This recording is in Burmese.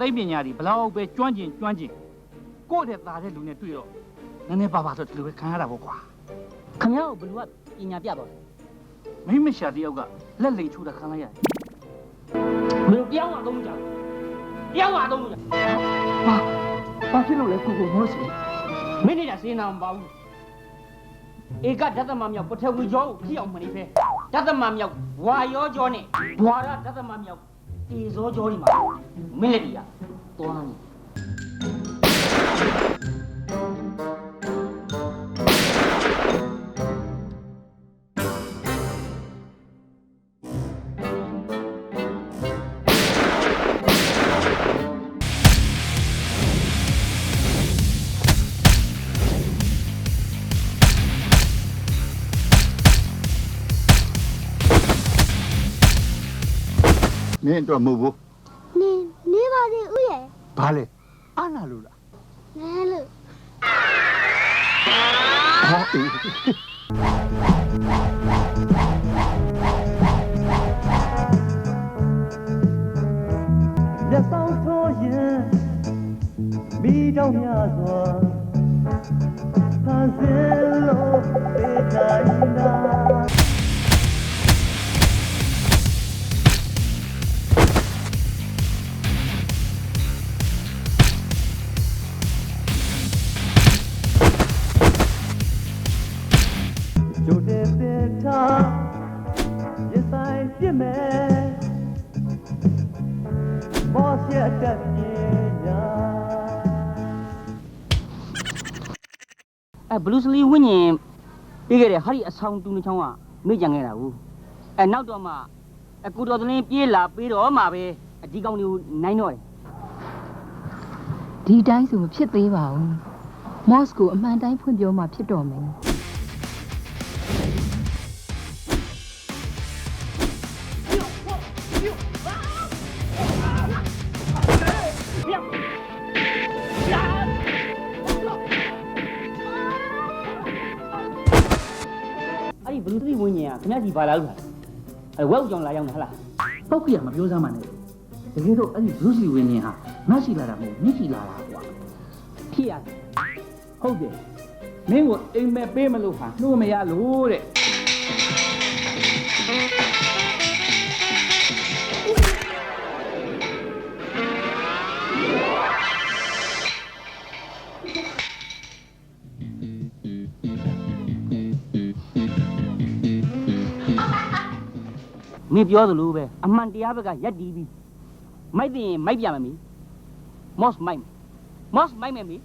သိပ္ပညာတွေဘလောက်ပဲကျွမ်းကျင်ကျွမ်းကျင်ကိုယ့်တဲ့သားတဲ့လူနဲ့တွေ့တော့နည်းနည်းပါးပါဆိုဒီလိုပဲခံရတာပေါ့ကွာခမရကိုဘလူကပညာပြတော့တယ်မိမရှာတယောက်ကလက်လိမ်ချိုးတာခံလိုက်ရတယ်ဘလူတရားဝင်အသုံးမကြဘူးတရားဝင်အသုံးမကြဟာဘာဖြစ်လို့လဲကိုကိုမောစီမင်းနေတာစေနာမပါဘူးဧကဓသမမြောက်ပထဝီကျောကိုဖြစ်အောင်မနေဖဲဓသမမြောက်ဝါရောကျောနဲ့ဘွာရဓသမမြောက် တေဇောကျောဒီမှာမင်းလက်တီကသွားနေ မင်းအတွက်မဟုတ်ဘူးနေနေပါစေဦးရဲ့ဘာလဲအာနာလို့လားနဲလို့ဟောအေးလက်ဆောင်ထိုးရင်မိတော့များစွာသံစင်လို့ပေးတိုင်းနာ ထားရဆိုင်ပြစ်မယ်ဘောရှက်တဲ့ပညာအဲဘလူးစလီဝိညာဉ်ပြီးခဲ့တဲ့ဟာဒီအဆောင်တူနှချောင်းကမေ့ကြံခဲ့တာဘူးအဲနောက်တော့မှအကူတော်သလင်းပြေးလာပြီးတော့မှပဲအဒီကောင်တွေကိုနိုင်တော့တယ်ဒီတိုင်းဆိုမဖြစ်သေးပါဘူးမော့စ်ကိုအမှန်တိုင်းဖွင့်ပြောမှဖြစ်တော့မယ် ဘလူးစလီဝိညာဉ်ကခင်ဗျားစီပါလာလို့လားအဲဝက်ဦးကြောင်လာရောက်နေဟလားပောက်ကြီးကမပြောစမ်းပါနဲ့တကယ်တော့အဲ့ဒီဘရုစီဝင်းကြီးဟာငါရှိလာတာမဟုတ်မျက်ရှိလာတာကွာဖြစ်ရတယ်ဟုတ်တယ်မင်းကိုအိမ်မက်ပေးမလို့ဟာနှိုးမရလို့တဲ့ မင်းပြောသလိုပဲအမှန်တရားဘက်ကရက်တီးပြီးမိုက်တင်ရင်မိုက်ပြမယ်မီမော့စ်မိုက်မော့စ်မိုက်မယ်မီ